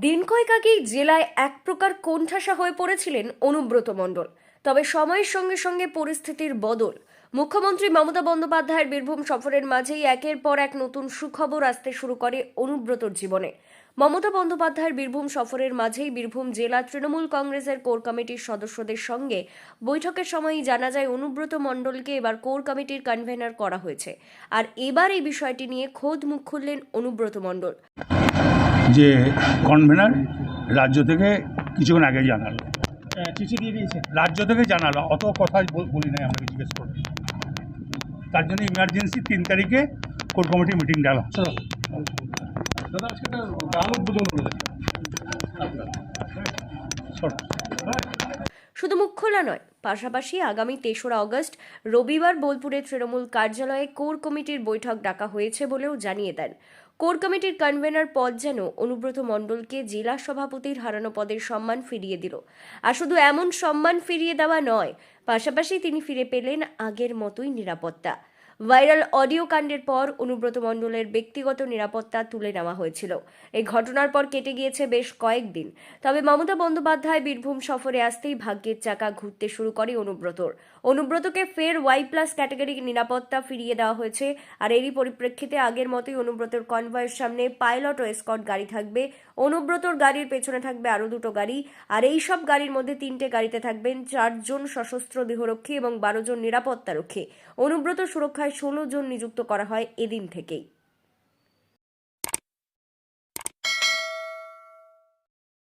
দিন কয়েক আগেই জেলায় এক প্রকার কোণঠাসা হয়ে পড়েছিলেন অনুব্রত মণ্ডল। তবে সময়ের সঙ্গে সঙ্গে পরিস্থিতির বদল। মুখ্যমন্ত্রী মমতা বন্দ্যোপাধ্যায়ের বীরভূম সফরের মাঝেই একের পর এক নতুন সুখবর আসতে শুরু করে অনুব্রতর জীবনে। মমতা বন্দ্যোপাধ্যায়ের বীরভূম সফরের মাঝেই বীরভূম জেলা তৃণমূল কংগ্রেসের কোর কমিটির সদস্যদের সঙ্গে বৈঠকের সময়ই জানা যায় অনুব্রত মণ্ডলকে এবার কোর কমিটির কনভেনার করা হয়েছে। আর এবার এই বিষয়টি নিয়ে খোদ মুখ খুললেন অনুব্রত মণ্ডল। যে কনভেনার রাজ্য থেকে কিছুক্ষণ আগে জানালো। চিঠি দিয়ে দিয়েছে। রাজ্য থেকে জানালো অত কথা বল- নাই আমাকে জিজ্ঞেস করে তার জন্য ইমার্জেন্সি তিন তারিখে কোর কমিটি মিটিং ডালা দাদা আজকে গান উদ্বোধন করে শুধু মুখ খোলা নয়, পাশাপাশি আগামী তেসরা অগস্ট রবিবার বোলপুরে তৃণমূল কার্যালয়ে কোর কমিটির বৈঠক ডাকা হয়েছে বলেও জানিয়ে দেন। কোর কমিটির কনভেনার পদ যেন অনুব্রত মণ্ডলকে জেলা সভাপতির হারানো পদের সম্মান ফিরিয়ে দিল। আর শুধু এমন সম্মান ফিরিয়ে দেওয়া নয়, পাশাপাশি তিনি ফিরে পেলেন আগের মতোই নিরাপত্তা। ভাইরাল অডিও কাণ্ডের পর অনুব্রত মণ্ডলের ব্যক্তিগত নিরাপত্তা তুলে নেওয়া হয়েছিল। এই ঘটনার পর কেটে গিয়েছে বেশ কয়েকদিন। তবে মমতা বন্দ্যোপাধ্যায় বীরভূম সফরে আসতেই ভাগ্যের চাকা ঘুরতে শুরু করে অনুব্রতর। অনুব্রতকে ফের ওয়াই প্লাস ক্যাটাগরি নিরাপত্তা ফিরিয়ে দেওয়া হয়েছে। আর এরই পরিপ্রেক্ষিতে আগের মতোই অনুব্রতর কনভয়ের সামনে পাইলট ও স্কট গাড়ি থাকবে। অনুব্রতর গাড়ির পেছনে থাকবে আরও দুটো গাড়ি। আর এই সব গাড়ির মধ্যে তিনটে গাড়িতে থাকবেন চারজন সশস্ত্র দেহরক্ষী এবং বারো জন নিরাপত্তারক্ষী। অনুব্রত সুরক্ষায় ষোলো জন নিযুক্ত করা হয় এদিন থেকেই।